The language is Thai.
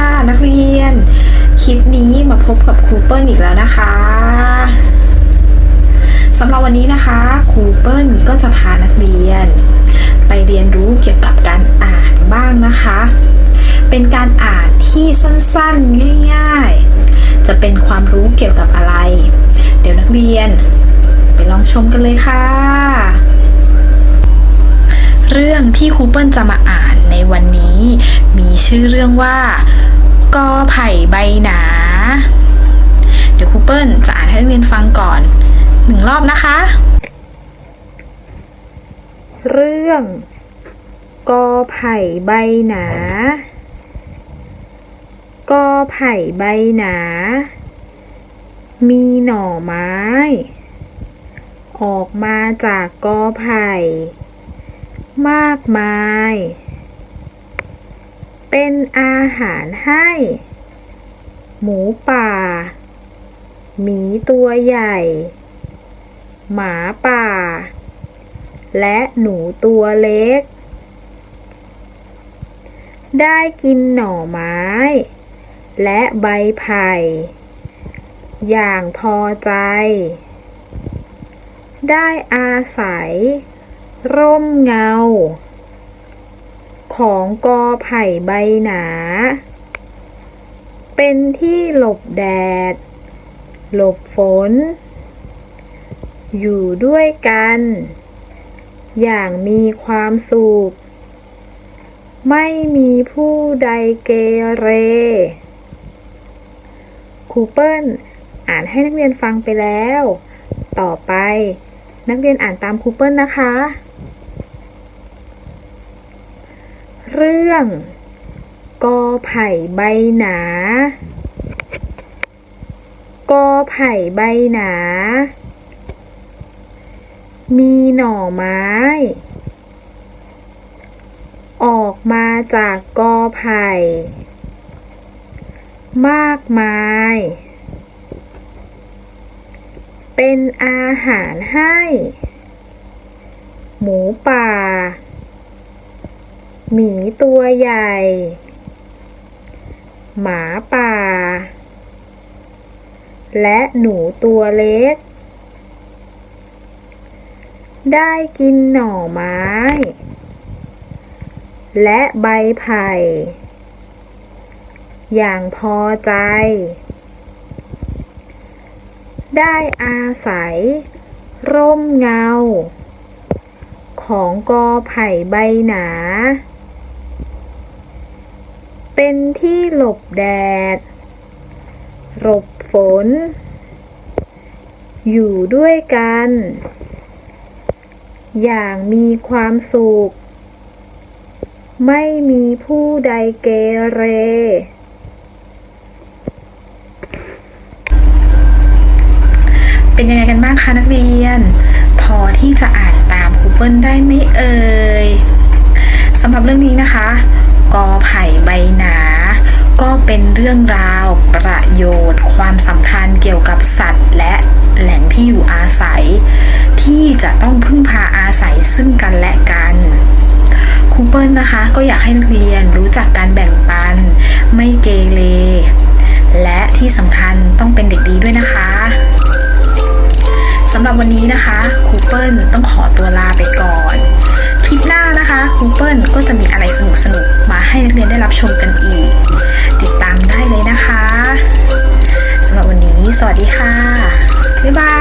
่ะนักเรียน คลิปนี้มาพบกับครูเปิ้ลอีกแล้วนะคะสำหรับวันนี้นะคะครูเปิ้ลก็จะพานักเรียน ไปเรียนรู้เกี่ยวกับการอ่านบ้างนะคะ เป็นการอ่านที่สั้นๆง่ายๆ จะเป็นความรู้เกี่ยวกับอะไร เดี๋ยวนักเรียน ไปลองชมกันเลยค่ะ ที่ครูเปิ้ลจะมาอ่านในวันนี้ มีชื่อเรื่องว่ากอไผ่ใบหนา เดี๋ยวครูเปิ้ลจะอ่านให้นักเรียนฟังก่อนหนึ่งรอบนะคะ เรื่องกอไผ่ใบหนากอไผ่ใบหนา มีหน่อไม้ ออกมาจากกอไผ่ มากมาย เป็นอาหารให้ หมูป่า หมีตัวใหญ่ หมาป่า และหนูตัวเล็ก ได้กินหน่อไม้ และใบไผ่ อย่างพอใจ ได้อาศัย ร่มเงา ของกอไผ่ใบหนา เป็นที่หลบแดด หลบฝน อยู่ด้วยกัน อย่างมีความสุข ไม่มีผู้ใดเกเร ครูเปิ้ลอ่านให้นักเรียนฟังไปแล้ว ต่อไปนักเรียนอ่านตามครูเปิ้ลนะคะ เรื่องกอไผ่ใบหนากอไผ่ใบหนา มีหน่อไม้ ออกมาจากกอไผ่ มากมาย เป็นอาหารให้ หมูป่า หมีตัวใหญ่ หมาป่า และหนูตัวเล็ก ได้กินหน่อไม้ และใบไผ่ อย่างพอใจ ได้อาศัย ร่มเงาของกอไผ่ใบหนา เป็นที่หลบแดด หลบฝน อยู่ด้วยกัน อย่างมีความสุข ไม่มีผู้ใดเกเรเป็นยังไงกันบ้างคะนักเรียน พอที่จะอ่านตามครูเปิลได้ไหมเอ่ยสำหรับเรื่องนี้นะคะ กอไผ่ใบหนา ก็เป็นเรื่องราวประโยชน์ ความสำคัญเกี่ยวกับสัตว์ และแหล่งที่อยู่อาศัย ที่จะต้องพึ่งพาอาศัยซึ่งกันและกันครูเปิลนะคะก็อยากให้นักเรียนรู้จักการแบ่งปัน ไม่เกเรและที่สำคัญต้องเป็นเด็กดีด้วยนะคะสำหรับวันนี้นะคะครูเปิลต้องขอตัวลาไปก่อน รูเปิ้ลก็จะมีอะไรสนุกๆมาให้นักเรียนได้รับชมกันอีก ติดตามได้เลยนะคะสำหรับวันนี้ สวัสดีค่ะ บ๊ายบาย